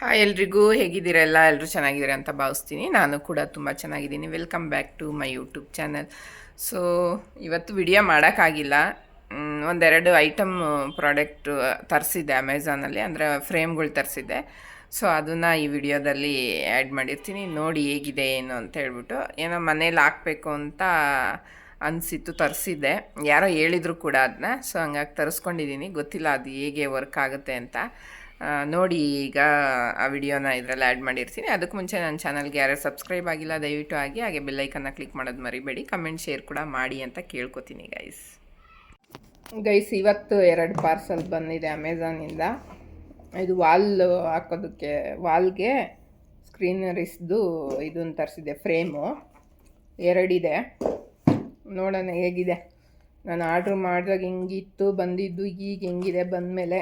Hi ಎಲ್ರಿಗೂ ಹೇಗಿದ್ದೀರಲ್ಲ ಎಲ್ಲರೂ ಚೆನ್ನಾಗಿದ್ದೀರ ಅಂತ ಭಾವಿಸ್ತೀನಿ. ನಾನು ಕೂಡ ತುಂಬ ಚೆನ್ನಾಗಿದ್ದೀನಿ. Welcome back to my YouTube channel so ಇವತ್ತು ವಿಡಿಯೋ ಮಾಡೋಕ್ಕಾಗಿಲ್ಲ. ಒಂದೆರಡು ಐಟಮ್ ಪ್ರಾಡಕ್ಟ್ ತರಿಸಿದ್ದೆ ಅಮೆಝಾನಲ್ಲಿ ಅಂದರೆ ಫ್ರೇಮ್ಗಳು ತರಿಸಿದ್ದೆ. ಸೊ ಅದನ್ನು ಈ ವಿಡಿಯೋದಲ್ಲಿ ಆ್ಯಡ್ ಮಾಡಿರ್ತೀನಿ. ನೋಡಿ ಹೇಗಿದೆ, ಏನು ಅಂತ ಹೇಳ್ಬಿಟ್ಟು. ಏನೋ ಮನೇಲಿ ಹಾಕಬೇಕು ಅಂತ ಅನಿಸಿತ್ತು, ತರಿಸಿದ್ದೆ. ಯಾರೋ ಹೇಳಿದ್ರು ಕೂಡ ಅದನ್ನ ಸೊ ಹಂಗಾಗಿ ತರಿಸ್ಕೊಂಡಿದ್ದೀನಿ. ಗೊತ್ತಿಲ್ಲ ಅದು ಹೇಗೆ ವರ್ಕ್ ಆಗುತ್ತೆ ಅಂತ. ನೋಡಿ ಈಗ ಆ ವಿಡಿಯೋನ ಇದರಲ್ಲಿ ಆ್ಯಡ್ ಮಾಡಿರ್ತೀನಿ. ಅದಕ್ಕೆ ಮುಂಚೆ ನನ್ನ ಚಾನಲ್ಗೆ ಯಾರು ಸಬ್ಸ್ಕ್ರೈಬ್ ಆಗಿಲ್ಲ, ದಯವಿಟ್ಟು ಆಗಿ ಹಾಗೆ ಬೆಲ್ಲೈಕನ್ನ ಕ್ಲಿಕ್ ಮಾಡೋದು ಮರಿಬೇಡಿ. ಕಮೆಂಟ್ ಶೇರ್ ಕೂಡ ಮಾಡಿ ಅಂತ ಕೇಳ್ಕೊತೀನಿ ಗೈಸ್ ಗೈಸ್ ಇವತ್ತು ಎರಡು ಪಾರ್ಸಲ್ ಬಂದಿದೆ ಅಮೆಝಾನಿಂದ ಇದು. ವಾಲ್ ಹಾಕೋದಕ್ಕೆ ವಾಲ್ಗೆ ಸ್ಕ್ರೀನರಿಸ್ದು ಇದನ್ನು ತರಿಸಿದೆ ಫ್ರೇಮು ಎರಡಿದೆ. ನೋಡೋಣ ಹೇಗಿದೆ. ನಾನು ಆರ್ಡ್ರ್ ಮಾಡಿದಾಗ ಹೆಂಗಿತ್ತು, ಬಂದಿದ್ದು, ಈಗ ಹೆಂಗಿದೆ, ಬಂದಮೇಲೆ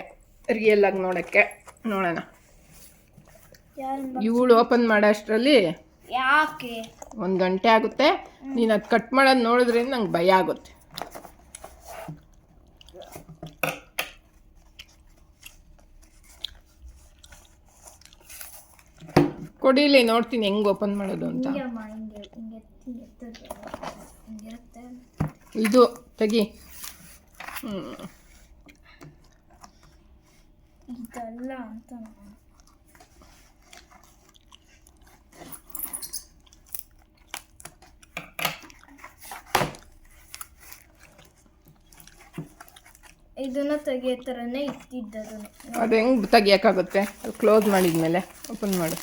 ರಿಯಲ್ ಆಗಿ ನೋಡೋಕ್ಕೆ. ನೋಡೋಣ. ಇವಳು ಓಪನ್ ಮಾಡೋ ಅಷ್ಟರಲ್ಲಿ ಯಾಕೆ? ಒಂದು ಗಂಟೆ ಆಗುತ್ತೆ. ನೀನು ಅದು ಕಟ್ ಮಾಡೋದು ನೋಡಿದ್ರಿಂದ ನಂಗೆ ಭಯ ಆಗುತ್ತೆ. ಕೊಡಿಲಿ ನೋಡ್ತೀನಿ ಹೆಂಗೆ ಓಪನ್ ಮಾಡೋದು ಅಂತ. ಇದು ತೆಗಿ. ಹ್ಞೂ ಇದಲ್ಲ ಅಂತ ನಾನು. ಇದನ್ನ ತೆಗಿಯೋ ಥರನೇ ಇತ್ತಿದ್ದದನ್ನು ಅದು ಹೆಂಗೆ ತೆಗಿಯೋಕ್ಕಾಗುತ್ತೆ? ಅದು ಕ್ಲೋಸ್ ಮಾಡಿದ್ಮೇಲೆ ಓಪನ್ ಮಾಡು.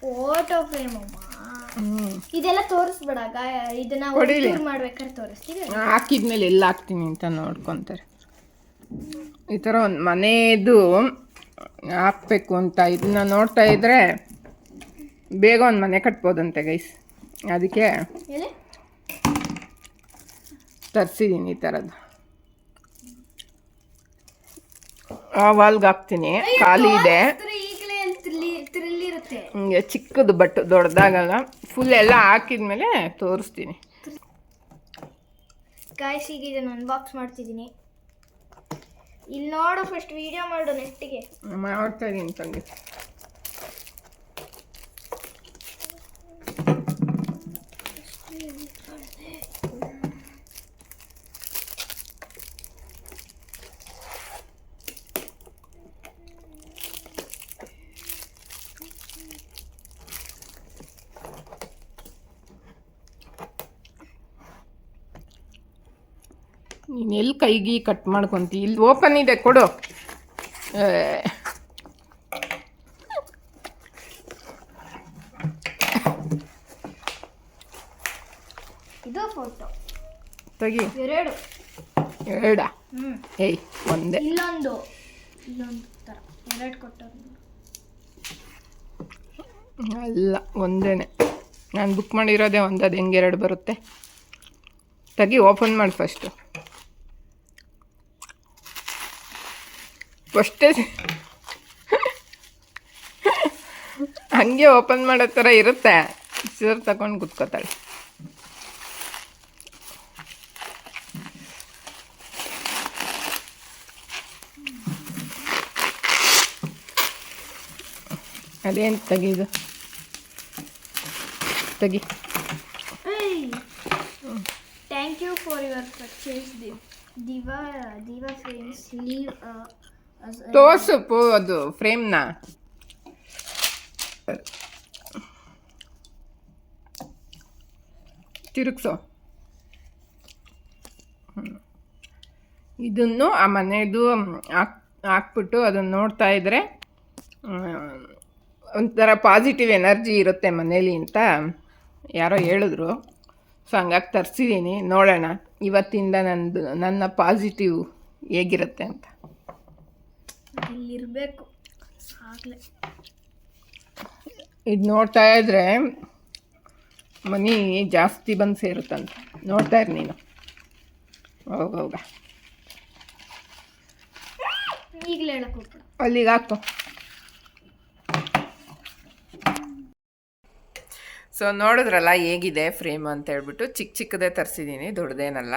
ಫೋಟೋ ಫ್ರೇಮ್ ಅಮ್ಮ. ಇದೆಲ್ಲ ತೋರಿಸ್ಬೇಡ ಇದನ್ನ ಮಾಡ್ಬೇಕಾದ್ರೆ ತೋರಿಸ್ತೀವಿ. ಹಾಕಿದ್ಮೇಲೆ ಎಲ್ಲ ಹಾಕ್ತೀನಿ ಅಂತ ನೋಡ್ಕೊತಾರೆ. ಈ ಥರ ಒಂದು ಮನೆಯದು ಹಾಕ್ಬೇಕು ಅಂತ ಇದನ್ನ ನೋಡ್ತಾ ಇದ್ರೆ ಬೇಗ ಒಂದು ಮನೆ ಕಟ್ಬೋದಂತೆ ಗೈಸ್ ಅದಕ್ಕೆ ತರಿಸಿದ್ದೀನಿ ಈ ಥರದ್ದು ಆ ವಾಲ್ಗೆ ಹಾಕ್ತೀನಿ. ಖಾಲಿ ಇದೆ. ಹಿಂಗೆ ಚಿಕ್ಕದು ಬಟ್ ದೊಡ್ಡದಾಗಲ್ಲ. ಫುಲ್ ಎಲ್ಲ ಹಾಕಿದ್ಮೇಲೆ ತೋರಿಸ್ತೀನಿ. ಗಾಯ್ಸ್ ಈಗ ಇದನ್ನ ಅನ್ಬಾಕ್ಸ್ ಮಾಡ್ತಿದ್ದೀನಿ. ಇಲ್ಲಿ ನೋಡು ಫಸ್ಟ್ ವಿಡಿಯೋ ಮಾಡು ನೆಟ್ಟಿಗೆ. ಮಾಡ್ತಾ ಇದ್ದೀನಿ ತಂಗಿ. ನೀನು ಎಲ್ಲಿ ಕೈಗೆ ಕಟ್ ಮಾಡ್ಕೊಂತಿ? ಇಲ್ಲಿ ಓಪನ್ ಇದೆ ಕೊಡು. ಇದು ಫೋಟೋ ತೆಗಿ. ಎರಡು. ಎರಡ. ಏಯ್ ಒಂದೇ. ಇಲ್ಲೊಂದು. ಇಲ್ಲೊಂದು ತರ. ಎರಡು ಕೊಟ್ಟರು ಅಲ್ಲ ಒಂದೇನೆ. ನಾನು ಬುಕ್ ಮಾಡಿರೋದೇ ಒಂದು ಅದು ಹೆಂಗೆ ಎರಡು ಬರುತ್ತೆ. ತೆಗಿ ಓಪನ್ ಮಾಡಿ ಫಸ್ಟು ಫಸ್ಟೇ ಹಂಗೆ ಓಪನ್ ಮಾಡೋ ಥರ ಇರುತ್ತೆ. ಸೀರೆ ತಗೊಂಡು ಕುತ್ಕೋತಾಳೆ. ಅದೇನು ತೆಗೀದು ತೆಗಿ. Thank you for your purchase ದಿವಾ ದಿವಾ friends leave ತೋರ್ಸು ಪೋ ಅದು ಫ್ರೇಮ್ನ ತಿರುಗ್ಸು. ಇದನ್ನು ಆ ಮನೆಯದು ಹಾಕ್, ಹಾಕ್ಬಿಟ್ಟು ಅದನ್ನು ನೋಡ್ತಾ ಇದ್ದರೆ ಒಂಥರ ಪಾಸಿಟಿವ್ ಎನರ್ಜಿ ಇರುತ್ತೆ ಮನೇಲಿ ಅಂತ ಯಾರೋ ಹೇಳಿದ್ರು. ಸೊ ಹಂಗಾಗಿ ತರಿಸಿದ್ದೀನಿ ನೋಡೋಣ. ಇವತ್ತಿಂದ ನಂದು, ನನ್ನ ಪಾಸಿಟಿವ್ ಹೇಗಿರುತ್ತೆ ಅಂತ. ಇಲ್ಲಿರಬೇಕು. ಆಗಲೇ. ಇದು ನೋಡ್ತಾ ಇದ್ರೆ ಮನಿ ಜಾಸ್ತಿ ಬಂದು ಸೇರುತ್ತಂತ. ನೋಡ್ತಾ ಇರು ನೀನು. ಹೋಗ ಹೋಗ ಈಗಲೇ ಹೇಳಕ್ಕೆ ಅಲ್ಲಿಗೆ ಹಾಕು. ಸೊ ನೋಡಿದ್ರಲ್ಲ ಹೇಗಿದೆ ಫ್ರೇಮ್ ಅಂತ ಹೇಳ್ಬಿಟ್ಟು ಚಿಕ್ಕ ಚಿಕ್ಕದೇ ತರಿಸಿದ್ದೀನಿ, ದೊಡ್ಡದೇನಲ್ಲ.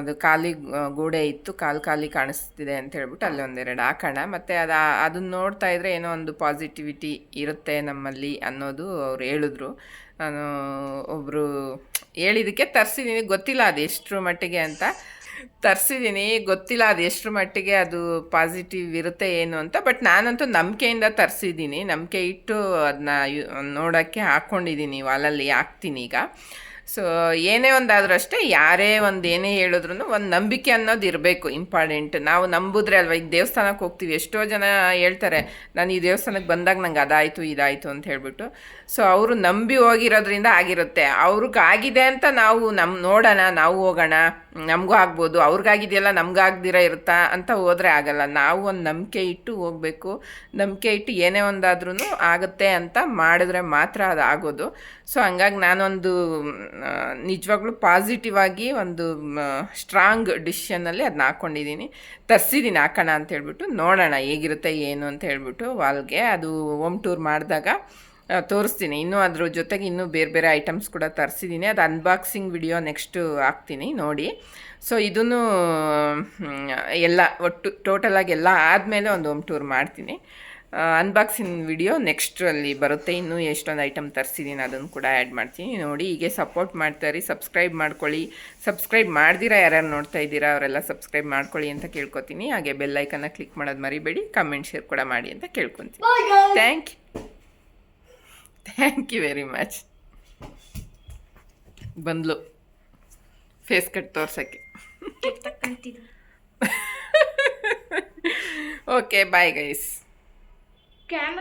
ಅದು ಖಾಲಿ ಗೋಡೆ ಇತ್ತು, ಕಾಲು ಖಾಲಿ ಕಾಣಿಸ್ತಿದೆ ಅಂತ ಹೇಳ್ಬಿಟ್ಟು ಅಲ್ಲಿ ಒಂದೆರಡು ಹಾಕೋಣ. ಮತ್ತು ಅದು ಅದನ್ನ ನೋಡ್ತಾ ಇದ್ರೆ ಏನೋ ಒಂದು ಪಾಸಿಟಿವಿಟಿ ಇರುತ್ತೆ ನಮ್ಮಲ್ಲಿ ಅನ್ನೋದು ಅವ್ರು ಹೇಳಿದ್ರು. ನಾನು ಒಬ್ಬರು ಹೇಳಿದ್ದಕ್ಕೆ ತರಿಸಿದ್ದೀನಿ ಗೊತ್ತಿಲ್ಲ ಅದು ಎಷ್ಟರ ಮಟ್ಟಿಗೆ ಅಂತ. ತರಿಸಿದ್ದೀನಿ ಗೊತ್ತಿಲ್ಲ ಅದು ಎಷ್ಟು ಮಟ್ಟಿಗೆ ಅದು ಪಾಸಿಟಿವ್ ಇರುತ್ತೆ ಏನು ಅಂತ. ಬಟ್ ನಾನಂತೂ ನಂಬಿಕೆಯಿಂದ ತರಿಸಿದ್ದೀನಿ ನಂಬಿಕೆ ಇಟ್ಟು ಅದನ್ನ ನೋಡೋಕ್ಕೆ ಹಾಕ್ಕೊಂಡಿದ್ದೀನಿ ವಾಲಲ್ಲಿ ಹಾಕ್ತೀನಿ ಈಗ. ಸೊ ಏನೇ ಒಂದಾದ್ರೂ ಅಷ್ಟೇ ಯಾರೇ ಒಂದು ಏನೇ ಹೇಳಿದ್ರು ಒಂದು ನಂಬಿಕೆ ಅನ್ನೋದು ಇರಬೇಕು ಇಂಪಾರ್ಟೆಂಟ್ ನಾವು ನಂಬಿದ್ರೆ ಅಲ್ವಾ, ಈಗ ದೇವಸ್ಥಾನಕ್ಕೆ ಹೋಗ್ತೀವಿ. ಎಷ್ಟೋ ಜನ ಹೇಳ್ತಾರೆ, ನಾನು ಈ ದೇವಸ್ಥಾನಕ್ಕೆ ಬಂದಾಗ ನಂಗೆ ಅದಾಯಿತು, ಇದಾಯಿತು ಅಂತ ಹೇಳ್ಬಿಟ್ಟು. ಸೊ ಅವರು ನಂಬಿ ಹೋಗಿರೋದ್ರಿಂದ ಆಗಿರುತ್ತೆ. ಅವ್ರಿಗಾಗಿದೆ ಅಂತ ನಾವು ನಮ್ಮ ನೋಡೋಣ, ನಾವು ಹೋಗೋಣ. ನಮಗೂ ಆಗ್ಬೋದು, ಅವ್ರಿಗಾಗಿದೆಯಲ್ಲ ನಮ್ಗಾಗ್ದಿರ ಇರುತ್ತಾ ಅಂತ ಹೋದರೆ ಆಗಲ್ಲ. ನಾವು ಒಂದು ನಂಬಿಕೆ ಇಟ್ಟು ಹೋಗಬೇಕು. ನಂಬಿಕೆ ಇಟ್ಟು ಏನೇ ಒಂದಾದ್ರೂ ಆಗುತ್ತೆ ಅಂತ ಮಾಡಿದ್ರೆ ಮಾತ್ರ ಅದು ಆಗೋದು ಸೊ ಹಂಗಾಗಿ ನಾನೊಂದು ನಿಜವಾಗ್ಲೂ ಪಾಸಿಟಿವ್ ಆಗಿ ಒಂದು ಸ್ಟ್ರಾಂಗ್ ಡಿಸಿಷನ್ನಲ್ಲಿ ಅದನ್ನ ಹಾಕ್ಕೊಂಡಿದ್ದೀನಿ ತರಿಸಿದ್ದೀನಿ ಹಾಕೋಣ ಅಂತ ಹೇಳ್ಬಿಟ್ಟು ನೋಡೋಣ ಹೇಗಿರುತ್ತೆ, ಏನು ಅಂತ ಹೇಳ್ಬಿಟ್ಟು ವಾಲ್ಗೆ. ಅದು ಹೋಮ್ ಟೂರ್ ಮಾಡಿದಾಗ ತೋರಿಸ್ತೀನಿ. ಇನ್ನೂ ಅದ್ರ ಜೊತೆಗೆ ಇನ್ನೂ ಬೇರೆ ಬೇರೆ ಐಟಮ್ಸ್ ಕೂಡ ತರಿಸಿದ್ದೀನಿ ಅದು ಅನ್ಬಾಕ್ಸಿಂಗ್ ವಿಡಿಯೋ ನೆಕ್ಸ್ಟು ಹಾಕ್ತೀನಿ ನೋಡಿ. ಸೊ ಇದನ್ನು ಎಲ್ಲ ಒಟ್ಟು ಟೋಟಲಾಗಿ ಎಲ್ಲ ಆದಮೇಲೆ ಒಂದು ಹೋಮ್ ಟೂರ್ ಮಾಡ್ತೀನಿ. ಅನ್ಬಾಕ್ಸಿಂಗ್ ವಿಡಿಯೋ ನೆಕ್ಸ್ಟಲ್ಲಿ ಬರುತ್ತೆ. ಇನ್ನೂ ಎಷ್ಟೊಂದು ಐಟಮ್ ತರಿಸಿದ್ದೀನಿ ಅದನ್ನು ಕೂಡ ಆ್ಯಡ್ ಮಾಡ್ತೀನಿ. ನೋಡಿ ಹೀಗೆ ಸಪೋರ್ಟ್ ಮಾಡ್ತಾರೆ ಸಬ್ಸ್ಕ್ರೈಬ್ ಮಾಡ್ಕೊಳ್ಳಿ. ಸಬ್ಸ್ಕ್ರೈಬ್ ಮಾಡ್ದಿರಾ ಯಾರ್ಯಾರು ನೋಡ್ತಾ ಇದ್ದೀರಾ ಅವರೆಲ್ಲ ಸಬ್ಸ್ಕ್ರೈಬ್ ಮಾಡ್ಕೊಳ್ಳಿ ಅಂತ ಕೇಳ್ಕೊತೀನಿ. ಹಾಗೆ ಬೆಲ್ಲೈಕನ್ನ ಕ್ಲಿಕ್ ಮಾಡೋದು ಮರಿಬೇಡಿ. ಕಮೆಂಟ್ ಶೇರ್ ಕೂಡ ಮಾಡಿ ಅಂತ ಕೇಳ್ಕೊತೀನಿ. Thank you thank you very much ಬಂದ್ಲು ಫೇಸ್ ಕಟ್ ತೋರ್ಸೋಕ್ಕೆ ಓಕೆ ಬಾಯ್ ಗೈಸ್ ಕ್ಯಾಮ್ರಾ